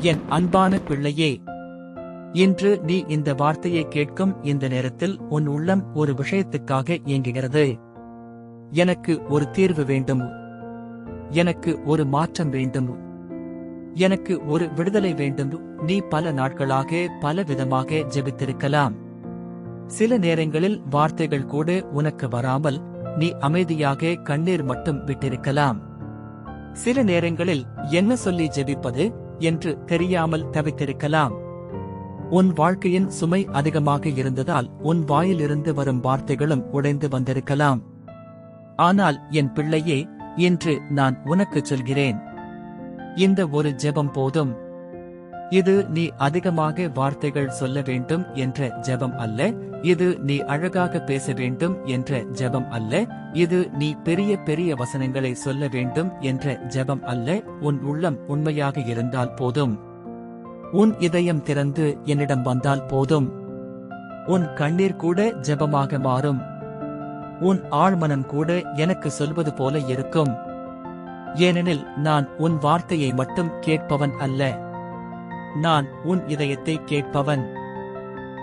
என் அன்பான பிள்ளையே இன்று நீ இந்த வார்த்தையை கேட்கும் இந்த நேரத்தில் உன் உள்ளம் ஒரு விஷயத்துக்காக இயங்குகிறது. எனக்கு ஒரு தீர்வு வேண்டும். எனக்கு ஒரு மாற்றம் வேண்டும். எனக்கு ஒரு விடுதலை வேண்டும். நீ பல நாட்களாக பல விதமாக ஜெபித்திருக்கலாம். சில நேரங்களில் வார்த்தைகள் கூட உனக்கு வராமல் நீ அமைதியாக கண்ணீர் மட்டும் விட்டிருக்கலாம். சில நேரங்களில் என்ன சொல்லி ஜெபிப்பது? என்று தெரியாமல் தவித்திருக்கலாம். உன் வாழ்க்கையின் சுமை அதிகமாக இருந்ததால் உன் வாயிலிருந்து வரும் வார்த்தைகளும் உடைந்து வந்திருக்கலாம். ஆனால் என் பிள்ளையே இன்று நான் உனக்குச் சொல்கிறேன். இந்த ஒரு ஜெபம் போதும். இது நீ அதிகமாக வார்த்தைகள் சொல்ல வேண்டும் என்ற ஜெபம் அல்ல. இது நீ அழகாக பேச வேண்டும் என்ற ஜெபம் அல்ல. இது நீ பெரிய பெரிய வசனங்களை சொல்ல வேண்டும் என்ற ஜெபம் அல்ல. உன் உள்ளம் உண்மையாக இருந்தால் போதும். உன் இதயம் திறந்து என்னிடம் வந்தால் போதும். உன் கண்ணீர் கூட ஜெபமாக மாறும். உன் ஆழ்மனம் கூட எனக்கு சொல்வது போல இருக்கும். ஏனெனில் நான் உன் வார்த்தையை மட்டும் கேட்பவன் அல்ல. நான் உன் இதயத்தை கேட்பவன்.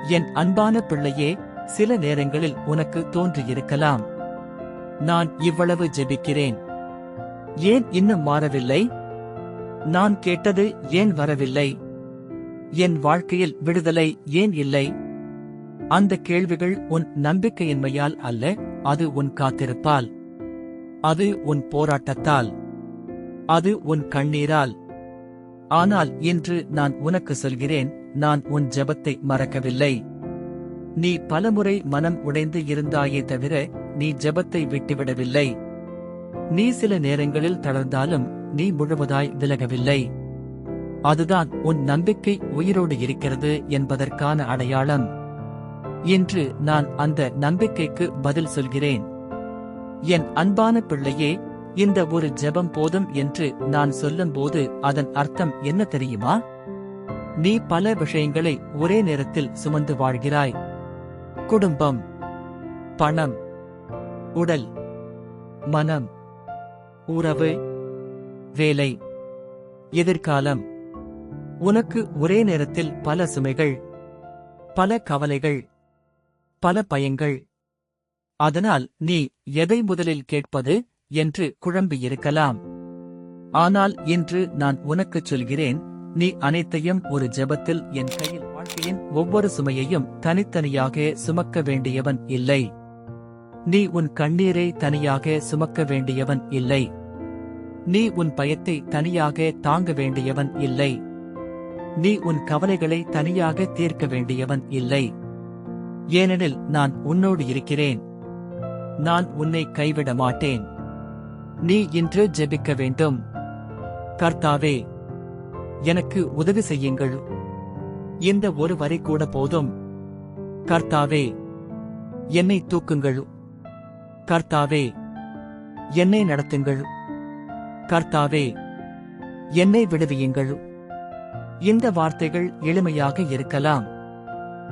என் அன்பான பிள்ளையே சில நேரங்களில் உனக்கு தோன்றியிருக்கலாம். நான் இவ்வளவு ஜெபிக்கிறேன். ஏன் இன்னும் மாறவில்லை? நான் கேட்டது ஏன் வரவில்லை? என் வாழ்க்கையில் விடுதலை ஏன் இல்லை? அந்த கேள்விகள் உன் நம்பிக்கையின்மையால் அல்ல அது உன் காத்திருப்பால். அது உன் போராட்டத்தால். அது உன் கண்ணீரால். ஆனால் இன்று நான் உனக்கு சொல்கிறேன் நான் உன் ஜெபத்தை மறக்கவில்லை. நீ பலமுறை மனம் உடைந்து இருந்தாயே தவிர நீ ஜெபத்தை விட்டுவிடவில்லை. நீ சில நேரங்களில் தளர்ந்தாலும் நீ முழுவதாய் விலகவில்லை. அதுதான் உன் நம்பிக்கை உயிரோடு இருக்கிறது என்பதற்கான அடையாளம். இன்று நான் அந்த நம்பிக்கைக்கு பதில் சொல்கிறேன். என் அன்பான பிள்ளையே இந்த ஒரு ஜெபம் போதும் என்று நான் சொல்லும்போது அதன் அர்த்தம் என்ன தெரியுமா? நீ பல விஷயங்களை ஒரே நேரத்தில் சுமந்து வாழ்கிறாய். குடும்பம் பணம் உடல் மனம் உறவு வேலை எதிர்காலம். உனக்கு ஒரே நேரத்தில் பல சுமைகள் பல கவலைகள் பல பயங்கள். அதனால் நீ எதை முதலில் கேட்பது? என்று குழம்பியிருக்கலாம் ஆனால் இன்று நான் உனக்குச் சொல்கிறேன் நீ அனைத்தையும் ஒரு ஜெபத்தில் என் கையில் வாழ்க்கையின் ஒவ்வொரு சுமையையும் தனித்தனியாக சுமக்க வேண்டியவன் இல்லை. நீ உன் கண்ணீரை தனியாக சுமக்க வேண்டியவன் இல்லை. நீ உன் பயத்தை தனியாக தாங்க வேண்டியவன் இல்லை. நீ உன் கவலைகளை தனியாக தீர்க்க வேண்டியவன் இல்லை. ஏனெனில் நான் உன்னோடு இருக்கிறேன். நான் உன்னை கைவிட மாட்டேன். நீ இன்று ஜெபிக்க வேண்டும். கர்த்தாவே எனக்கு உதவி செய்யுங்கள். இந்த ஒரு வரி கூட போதும். கர்த்தாவே என்னை தூக்குங்கள். கர்த்தாவே என்னை நடத்துங்கள். கர்த்தாவே என்னை விடுவியுங்கள். இந்த வார்த்தைகள் எளிமையாக இருக்கலாம்.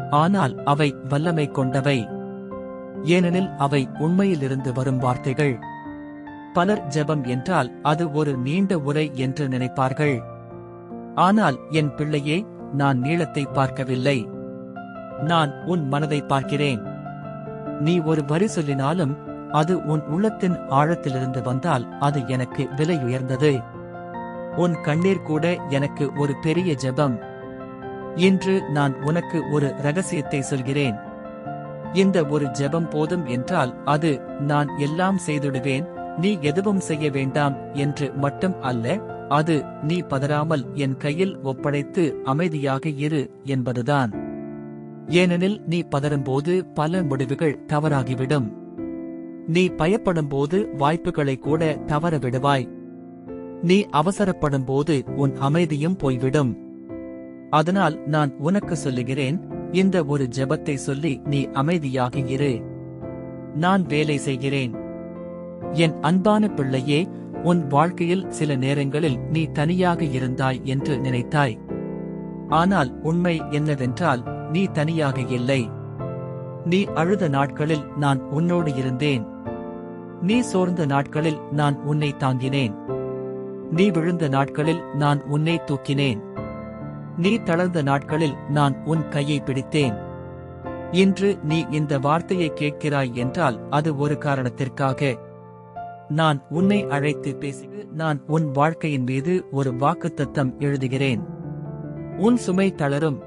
ஆனால் அவை வல்லமை கொண்டவை. ஏனெனில் அவை உண்மையிலிருந்து வரும் வார்த்தைகள். பலர் ஜெபம் என்றால் அது ஒரு நீண்ட உரை என்று நினைப்பார்கள். ஆனால் என் பிள்ளையே நான் நீளத்தை பார்க்கவில்லை. நான் உன் மனதை பார்க்கிறேன். நீ ஒரு வரி சொல்லினாலும் அது உன் உள்ளத்தின் ஆழத்திலிருந்து வந்தால் அது எனக்கு விலையுயர்ந்தது. உன் கண்ணீர் கூட எனக்கு ஒரு பெரிய ஜெபம். இன்று நான் உனக்கு ஒரு ரகசியத்தை சொல்கிறேன். இந்த ஒரு ஜெபம் போதும் என்றால் அது நான் எல்லாம் செய்திடுவேன். நீ எதுவும் செய்ய வேண்டாம் என்று மட்டும் அல்ல அது நீ பதறாமல் என் கையில் ஒப்படைத்து அமைதியாக இரு என்பதுதான். ஏனெனில் நீ பதறும்போது பல முடிவுகள் தவறாகிவிடும். நீ பயப்படும்போது வாய்ப்புகளை கூட தவற விடுவாய் நீ அவசரப்படும்போது உன் அமைதியும் போய்விடும். அதனால் நான் உனக்கு சொல்லுகிறேன் இந்த ஒரு ஜெபத்தை சொல்லி நீ அமைதியாக இரு. நான் வேலை செய்கிறேன். என் அன்பான பிள்ளையே உன் வாழ்க்கையில் சில நேரங்களில் நீ தனியாக இருந்தாய் என்று நினைத்தாய். ஆனால் உண்மை என்னவென்றால் நீ தனியாக இல்லை. நீ அழுத நாட்களில் நான் உன்னோடு இருந்தேன். நீ சோர்ந்த நாட்களில் நான் உன்னை தாங்கினேன். நீ விழுந்த நாட்களில் நான் உன்னை தூக்கினேன். நீ தளர்ந்த நாட்களில் நான் உன் கையை பிடித்தேன். இன்று நீ இந்த வார்த்தையை கேட்கிறாய் என்றால் அது ஒரு காரணத்திற்காக. நான் உன்னை அழைத்து பேசி நான் உன் வாழ்க்கையின் மீது ஒரு வாக்குத்தத்தம் எழுதுகிறேன். உன் சுமை தளரும்.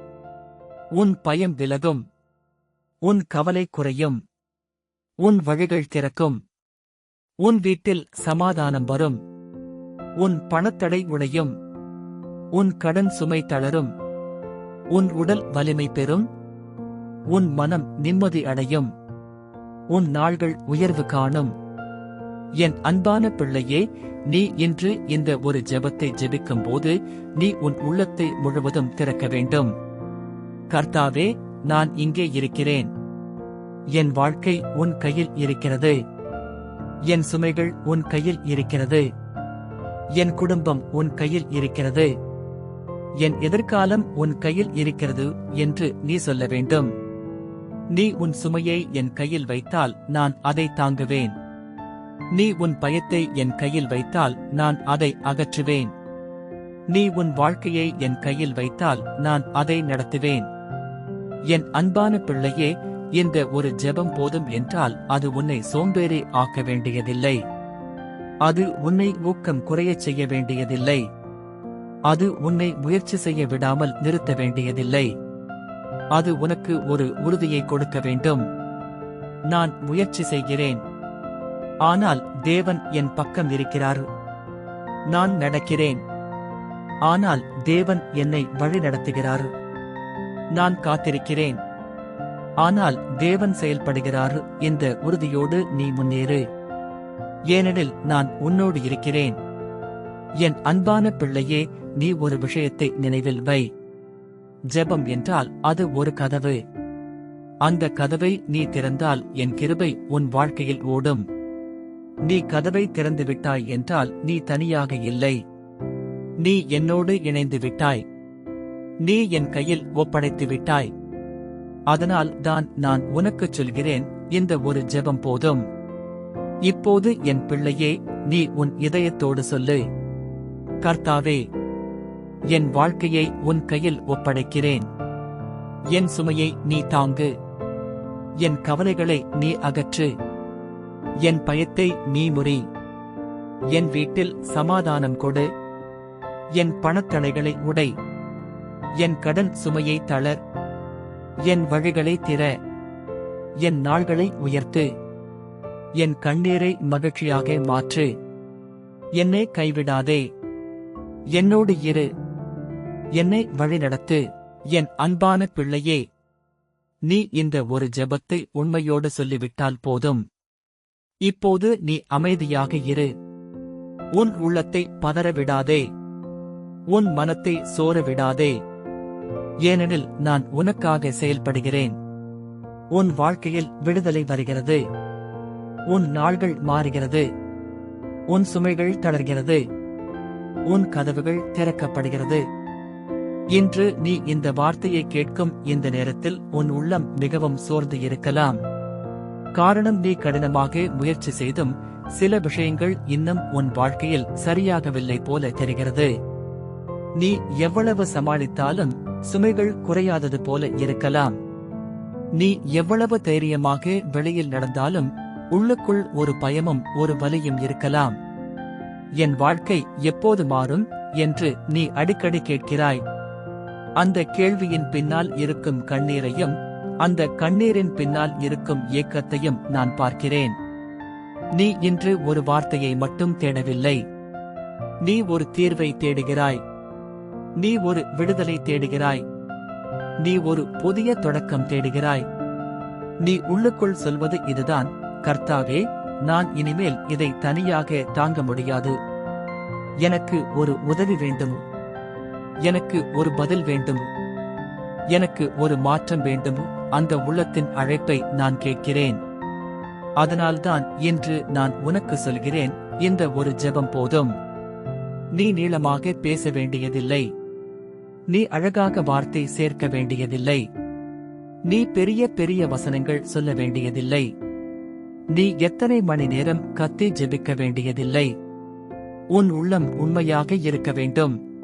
உன் பயம் விலகும். உன் கவலை குறையும். உன் வழிகள் திறக்கும். உன் வீட்டில் சமாதானம் வரும். உன் பணத்தடை உடையும். உன் கடன் சுமை தளரும். உன் உடல் வலிமை பெறும். உன் மனம் நிம்மதி அடையும். உன் நாள்கள் உயர்வு காணும். என் அன்பான பிள்ளையே நீ இன்று இந்த ஒரு ஜெபத்தை ஜெபிக்கும் போது நீ உன் உள்ளத்தை முழுவதும் திறக்க வேண்டும். கர்த்தாவே நான் இங்கே இருக்கிறேன். என் வாழ்க்கை உன் கையில் இருக்கிறது. என் சுமைகள் உன் கையில் இருக்கிறது. என் குடும்பம் உன் கையில் இருக்கிறது. என் எதிர்காலம் உன் கையில் இருக்கிறது என்று நீ சொல்ல வேண்டும். நீ உன் சுமையை என் கையில் வைத்தால் நான் அதை தாங்குவேன். நீ உன் பயத்தை என் கையில் வைத்தால் நான் அதை அகற்றுவேன். நீ உன் வாழ்க்கையை என் கையில் வைத்தால் நான் அதை நடத்துவேன். என் அன்பான பிள்ளையே இந்த ஒரு ஜெபம் போதும் என்றால் அது உன்னை சோம்பேறி ஆக்க வேண்டியதில்லை. அது உன்னை ஊக்கம் குறையச் செய்ய வேண்டியதில்லை. அது உன்னை முயற்சி செய்ய விடாமல் நிறுத்த வேண்டியதில்லை. அது உனக்கு ஒரு உறுதியை கொடுக்க வேண்டும். நான் முயற்சி செய்கிறேன். ஆனால் தேவன் என் பக்கம் இருக்கிறார். நான் நடக்கிறேன். ஆனால் தேவன் என்னை வழிநடத்துகிறார் நான் காத்திருக்கிறேன். ஆனால் தேவன் செயல்படுகிறார் இந்த உறுதியோடு நீ முன்னேறு. ஏனெனில் நான் உன்னோடு இருக்கிறேன். என் அன்பான பிள்ளையே நீ ஒரு விஷயத்தை நினைவில் வை. ஜெபம் என்றால் அது ஒரு கதவு. அந்த கதவை நீ திறந்தால் என் கிருபை உன் வாழ்க்கையில் ஓடும். நீ கதவை திறந்து விட்டாய் என்றால் நீ தனியாக இல்லை. நீ என்னோடு இணைந்து விட்டாய். நீ என் கையில் ஒப்படைத்து விட்டாய். அதனால் தான் நான் உனக்குச் சொல்கிறேன் இந்த ஒரு ஜெபம் போதும். இப்போது என் பிள்ளையே நீ உன் இதயத்தோடு சொல்லு. கர்த்தாவே என் வாழ்க்கையை உன் கையில் ஒப்படைக்கிறேன். என் சுமையை நீ தாங்கு. என் கவலைகளை நீ அகற்று. என் பயத்தை நீ முறி. என் வீட்டில் சமாதானம் கொடு. என் பணத்தடைகளை உடை. என் கடன் சுமையை தளர். என் வழிகளை திற. என் நாள்களை உயர்த்து. என் கண்ணீரை மகிழ்ச்சியாக மாற்று. என்னை கைவிடாதே. என்னோடு இரு. என்னை வழிநடத்து. என் அன்பான பிள்ளையே. நீ இந்த ஒரு ஜெபத்தை உண்மையோடு சொல்லிவிட்டால் போதும். இப்போது நீ அமைதியாக இரு. உன் உள்ளத்தை பதற விடாதே உன் மனத்தை சோர விடாதே ஏனெனில் நான் உனக்காக செயல்படுகிறேன். உன் வாழ்க்கையில் விடுதலை வருகிறது. உன் நாள்கள் மாறுகிறது. உன் சுமைகள் தளர்கிறது. உன் கதவுகள் திறக்கப்படுகிறது. இன்று நீ இந்த வார்த்தையை கேட்கும் இந்த நேரத்தில் உன் உள்ளம் மிகவும் சோர்ந்து இருக்கலாம். காரணம் நீ கடினமாக முயற்சி செய்தும் சில விஷயங்கள் இன்னும் உன் வாழ்க்கையில் சரியாகவில்லை போல தெரிகிறது. நீ எவ்வளவு சமாளித்தாலும் சுமைகள் குறையாதது போல இருக்கலாம். நீ எவ்வளவு தைரியமாக வெளியில் நடந்தாலும் உள்ளுக்குள் ஒரு பயமும் ஒரு வலியும் இருக்கலாம். என் வாழ்க்கை எப்போது மாறும் என்று நீ அடிக்கடி கேட்கிறாய். அந்த கேள்வியின் பின்னால் இருக்கும் கண்ணீரையும் அந்த கண்ணீரின் பின்னால் இருக்கும் ஏக்கத்தையும் நான் பார்க்கிறேன். நீ இன்று ஒரு வார்த்தையை மட்டும் தேடவில்லை. நீ ஒரு தீர்வை தேடுகிறாய். நீ ஒரு விடுதலை தேடுகிறாய். நீ ஒரு புதிய தொடக்கம் தேடுகிறாய். நீ உள்ளுக்குள் சொல்வது இதுதான். கர்த்தாவே நான் இனிமேல் இதை தனியாக தாங்க முடியாது. எனக்கு ஒரு உதவி வேண்டும். எனக்கு ஒரு பதில் வேண்டும். எனக்கு ஒரு மாற்றம் வேண்டும். அந்த உள்ளத்தின் அழைப்பை நான் கேட்கிறேன். அதனால்தான் இன்று நான் உனக்கு சொல்கிறேன் இந்த ஒரு ஜெபம் போதும். நீ நீளமாக பேச வேண்டியதில்லை. நீ அழகாக வார்த்தை சேர்க்க வேண்டியதில்லை. நீ பெரிய பெரிய வசனங்கள் சொல்ல வேண்டியதில்லை. நீ எத்தனை மணி நேரம் கத்தி ஜெபிக்க வேண்டியதில்லை. உன் உள்ளம் உண்மையாக இருக்க வேண்டும்.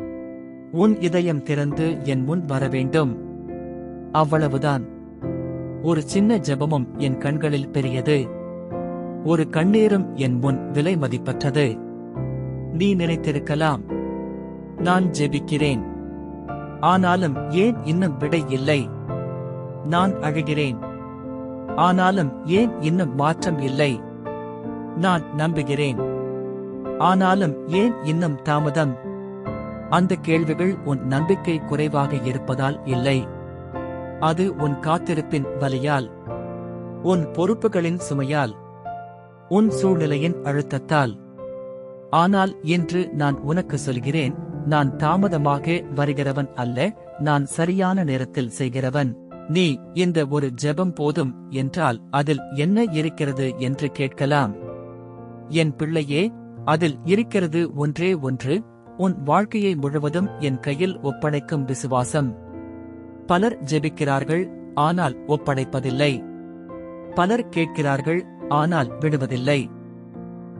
உன் இதயம் திறந்து என் முன் வர வேண்டும். அவ்வளவுதான். ஒரு சின்ன ஜெபமும் என் கண்களில் பெரியது. ஒரு கண்ணீரும் என் முன் விலை மதிப்பற்றது. நீ நினைத்திருக்கலாம். நான் ஜெபிக்கிறேன். ஆனாலும் ஏன் இன்னும் விடை இல்லை? நான் அழுகிறேன். ஆனாலும் ஏன் இன்னும் மாற்றம் இல்லை? நான் நம்புகிறேன். ஆனாலும் ஏன் இன்னும் தாமதம்? அந்த கேள்விகள் உன் நம்பிக்கை குறைவாக இருப்பதால் இல்லை. அது உன் காத்திருப்பின் வலியால் உன் பொறுப்புகளின் சுமையால் உன் சூழ்நிலையின் அழுத்தத்தால். ஆனால் இன்று நான் உனக்கு சொல்கிறேன் நான் தாமதமாக வருகிறவன் அல்ல நான் சரியான நேரத்தில் செய்கிறவன். நீ இந்த ஒரு ஜெபம் போதும் என்றால் அதில் என்ன இருக்கிறது என்று கேட்கலாம். என் பிள்ளையே அதில் இருக்கிறது ஒன்றே ஒன்று உன் வாழ்க்கையை முழுவதும் என் கையில் ஒப்படைக்கும் விசுவாசம். பலர் ஜெபிக்கிறார்கள் ஆனால் ஒப்படைப்பதில்லை. பலர் கேட்கிறார்கள் ஆனால் விடுவதில்லை.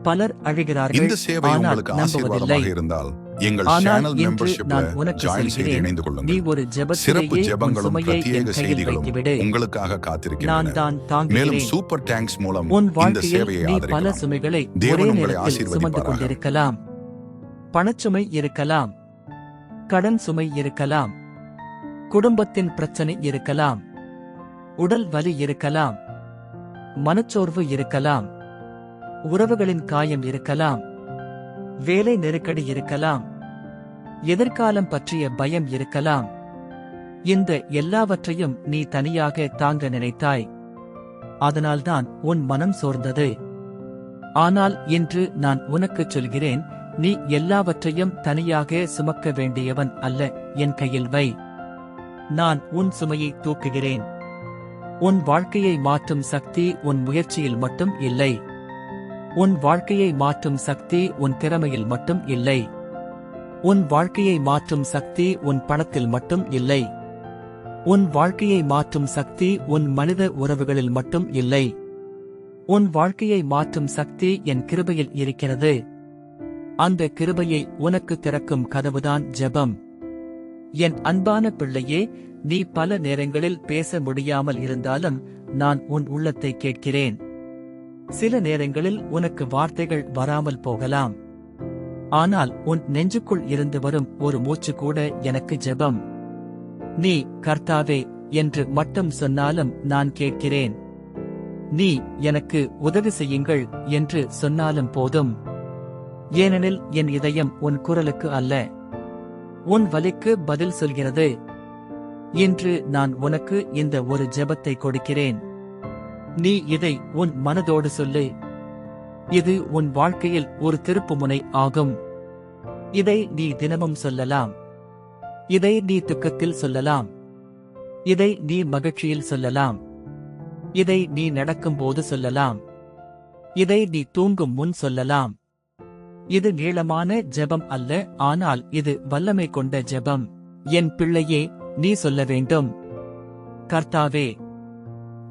பலர் அழுகிறார்கள் இந்த சேவை உங்களுக்கு ஆசீர்வாதமாக இருந்தால் எங்கள் சேனல் மெம்பர்ஷிப்ல ஜாயின் செய்து இணைந்து கொள்ளுங்கள். சிறப்பு ஜெபங்களும் பிரத்யேக செய்திகளும் உங்களுக்காக தான் மேலும் சூப்பர் டேங்க்ஸ் மூலம் இந்த சேவையை ஆதரிக்கலாம். சுமைகளை தேவன் உங்களை சுமந்து ஆசீர்வதிப்பாராக. கொண்டிருக்கலாம். பணச்சுமை இருக்கலாம். கடன் சுமை இருக்கலாம். குடும்பத்தின் பிரச்சனை இருக்கலாம். உடல் வலி இருக்கலாம். மனச்சோர்வு இருக்கலாம். உறவுகளின் காயம் இருக்கலாம். வேலை நெருக்கடி இருக்கலாம். எதிர்காலம் பற்றிய பயம் இருக்கலாம். இந்த எல்லாவற்றையும் நீ தனியாக தாங்க நினைத்தாய். அதனால்தான் உன் மனம் சோர்ந்தது. ஆனால் இன்று நான் உனக்குச் சொல்கிறேன் நீ எல்லாவற்றையும் தனியாக சுமக்க வேண்டியவன் அல்ல என் கையில் வை. நான் உன் சுமையை தூக்குகிறேன். உன் வாழ்க்கையை மாற்றும் சக்தி உன் முயற்சியில் மட்டும் இல்லை. உன் வாழ்க்கையை மாற்றும் சக்தி உன் திறமையில் மட்டும் இல்லை. உன் வாழ்க்கையை மாற்றும் சக்தி உன் பணத்தில் மட்டும் இல்லை. உன் வாழ்க்கையை மாற்றும் சக்தி உன் மனித உறவுகளில் மட்டும் இல்லை. உன் வாழ்க்கையை மாற்றும் சக்தி என் கிருபையில் இருக்கிறது. அந்த கிருபையை உனக்கு திறக்கும் கதவுதான் ஜெபம். என் அன்பான பிள்ளையே நீ பல நேரங்களில் பேச முடியாமல் இருந்தாலும் நான் உன் உள்ளத்தை கேட்கிறேன். சில நேரங்களில் உனக்கு வார்த்தைகள் வராமல் போகலாம். ஆனால் உன் நெஞ்சுக்குள் இருந்து வரும் ஒரு மூச்சு கூட எனக்கு ஜெபம். நீ கர்த்தாவே என்று மட்டும் சொன்னாலும் நான் கேட்கிறேன். நீ எனக்கு உதவி செய்யுங்கள் என்று சொன்னாலும் போதும். ஏனெனில் என் இதயம் உன் குரலுக்கு அல்ல. உன் வலிக்கு பதில் சொல்கிறது. இன்று நான் உனக்கு இந்த ஒரு ஜெபத்தை கொடுக்கிறேன். நீ இதை உன் மனதோடு சொல்லு. இது உன் வாழ்க்கையில் ஒரு திருப்புமுனை ஆகும். இதை நீ தினமும் சொல்லலாம். இதை நீ துக்கத்தில் சொல்லலாம். இதை நீ மகிழ்ச்சியில் சொல்லலாம். இதை நீ நடக்கும்போது சொல்லலாம். இதை நீ தூங்கும் முன் சொல்லலாம். இது நீளமான ஜெபம் அல்ல ஆனால் இது வல்லமை கொண்ட ஜெபம். என் பிள்ளையே நீ சொல்ல வேண்டும். கர்த்தாவே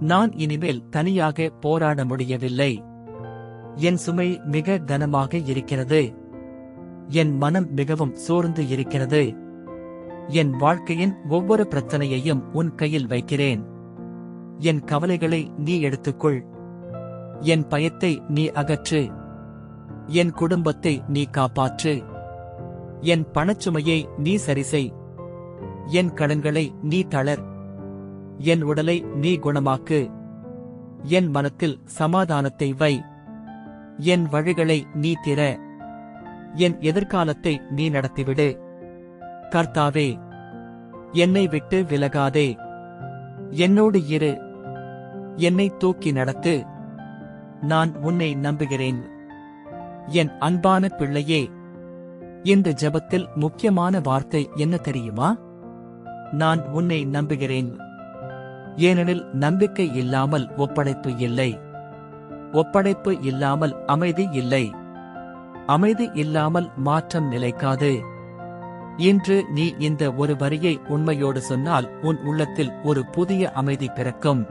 நான் இனிமேல் தனியாக போராட முடியவில்லை. என் சுமை மிக கனமாக இருக்கிறது. என் மனம் மிகவும் சோர்ந்து இருக்கிறது. என் வாழ்க்கையின் ஒவ்வொரு பிரச்சனையையும் உன் கையில் வைக்கிறேன். என் கவலைகளை நீ எடுத்துக்கொள். என் பயத்தை நீ அகற்று. என் குடும்பத்தை நீ காப்பாற்று. என் பணச்சுமையை நீ சரிசெய். என் கடன்களை நீ தளர். என் உடலை நீ குணமாக்கு. என் மனத்தில் சமாதானத்தை வை. என் வழிகளை நீ திற. என் எதிர்காலத்தை நீ நடத்திவிடு. கர்த்தாவே என்னை விட்டு விலகாதே. என்னோடு இரு. என்னை தூக்கி நடத்து. நான் உன்னை நம்புகிறேன். என் அன்பான பிள்ளையே இந்த ஜெபத்தில் முக்கியமான வார்த்தை என்ன தெரியுமா? நான் உன்னை நம்புகிறேன். ஏனெனில் நம்பிக்கை இல்லாமல் ஒப்படைப்பு இல்லை. ஒப்படைப்பு இல்லாமல் அமைதி இல்லை. அமைதி இல்லாமல் மாற்றம் நிலைக்காது. இன்று நீ இந்த ஒரு வரியை உண்மையோடு சொன்னால் உன் உள்ளத்தில் ஒரு புதிய அமைதி பிறக்கும்.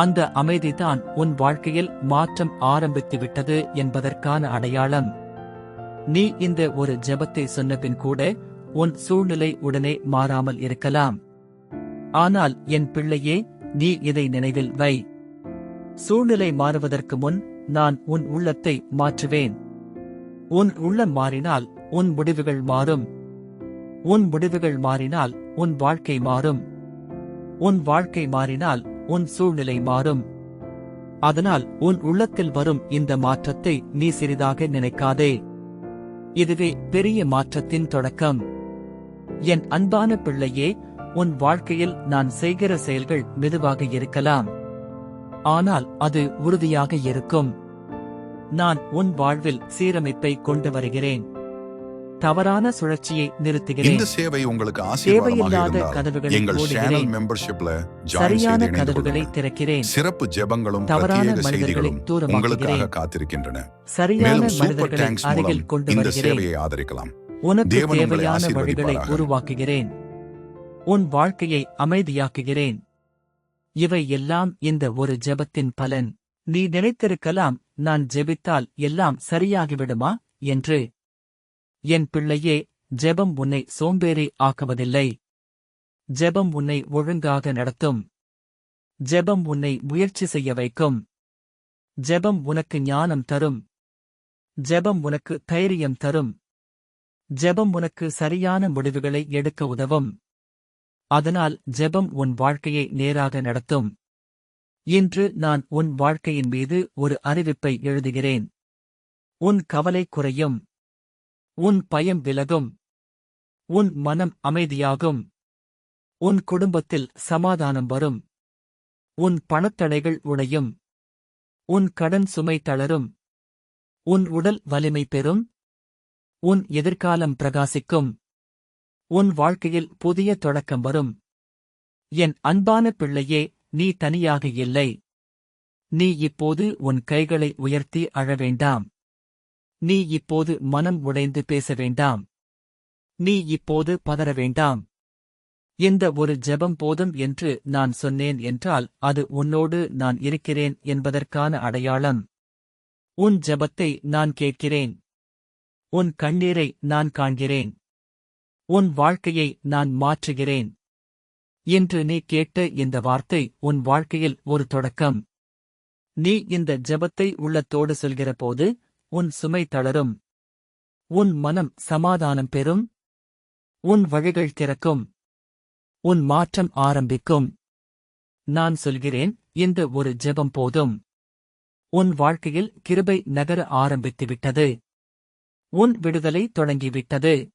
அந்த அமைதிதான் உன் வாழ்க்கையில் மாற்றம் ஆரம்பித்து விட்டது என்பதற்கான அடையாளம். நீ இந்த ஒரு ஜெபத்தை சொன்னபின் கூட உன் சூழ்நிலை உடனே மாறாமல் இருக்கலாம். ஆனால் என் பிள்ளையே நீ இதை நினைவில் வை. சூழ்நிலை மாறுவதற்கு முன் நான் உன் உள்ளத்தை மாற்றுவேன். உன் உள்ளம் மாறினால் உன் முடிவுகள் மாறும். உன் முடிவுகள் மாறினால் உன் வாழ்க்கை மாறும். உன் வாழ்க்கை மாறினால் உன் சூழ்நிலை மாறும். அதனால் உன் உள்ளத்தில் வரும் இந்த மாற்றத்தை நீ சிறிதாக நினைக்காதே. இதுவே பெரிய மாற்றத்தின் தொடக்கம். என் அன்பான பிள்ளையே உன் வாழ்க்கையில் நான் செய்கிற செயல்கள் மெதுவாக இருக்கலாம். ஆனால் அது உறுதியாக இருக்கும். நான் உன் வாழ்வில் சீரமைப்பை கொண்டு வருகிறேன். தவறான சுழற்சியை நிறுத்துகிறேன். இந்த சேவை உங்களுக்கு தேவையில்லாத கதவுகளை சேனல் மெம்பர்ஷிப்ல சரியான கதவுகளை. திறக்கிறேன். சிறப்பு ஜெபங்களும் தவறான மனிதர்களை தூரமாக்குகிறேன். காத்திருக்கின்றன. சரியான மனிதர்களை அருகில் கொண்டு இந்த சேவையை ஆதரிக்கலாம். உனக்கு தேவையான வழிகளை. உருவாக்குகிறேன். உன் வாழ்க்கையை அமைதியாக்குகிறேன். இவை எல்லாம் இந்த ஒரு ஜெபத்தின் பலன். நீ நினைத்திருக்கலாம் நான் ஜெபித்தால் எல்லாம் சரியாகிவிடுமா? என்று என் பிள்ளையே ஜெபம் உன்னை சோம்பேறி ஆக்குவதில்லை. ஜெபம் உன்னை ஒழுங்காக நடத்தும். ஜெபம் உன்னை முயற்சி செய்ய வைக்கும். ஜெபம் உனக்கு ஞானம் தரும். ஜெபம் உனக்கு தைரியம் தரும். ஜெபம் உனக்கு சரியான முடிவுகளை எடுக்க உதவும். அதனால் ஜெபம் உன் வாழ்க்கையை நேராக நடத்தும். இன்று நான் உன் வாழ்க்கையின் மீது ஒரு அறிவிப்பை எழுதுகிறேன். உன் கவலை குறையும். உன் பயம் விலகும். உன் மனம் அமைதியாகும். உன் குடும்பத்தில் சமாதானம் வரும். உன் பணத்தடைகள் உடையும். உன் கடன் சுமை தளரும். உன் உடல் வலிமை பெறும். உன் எதிர்காலம் பிரகாசிக்கும். உன் வாழ்க்கையில் புதிய தொடக்கம் வரும். என் அன்பான பிள்ளையே நீ தனியாக இல்லை. நீ இப்போது உன் கைகளை உயர்த்தி அழ வேண்டாம். நீ இப்போது மனம் உடைந்து பேச வேண்டாம். நீ இப்போது பதற வேண்டாம். இந்த ஒரு ஜெபம் போதும் என்று நான் சொன்னேன் என்றால் அது உன்னோடு நான் இருக்கிறேன் என்பதற்கான அடையாளம். உன் ஜெபத்தை நான் கேட்கிறேன். உன் கண்ணீரை நான் காண்கிறேன். உன் வாழ்க்கையை நான் மாற்றுகிறேன். என்று நீ கேட்ட இந்த வார்த்தை உன் வாழ்க்கையில் ஒரு தொடக்கம். நீ இந்த ஜெபத்தை உள்ளத்தோடு சொல்கிறபோது உன் சுமை தளரும். உன் மனம் சமாதானம் பெறும். உன் வழிகள் திறக்கும். உன் மாற்றம் ஆரம்பிக்கும். நான் சொல்கிறேன் இந்த ஒரு ஜெபம் போதும். உன் வாழ்க்கையில் கிருபை நகர ஆரம்பித்துவிட்டது. உன் விடுதலை தொடங்கிவிட்டது.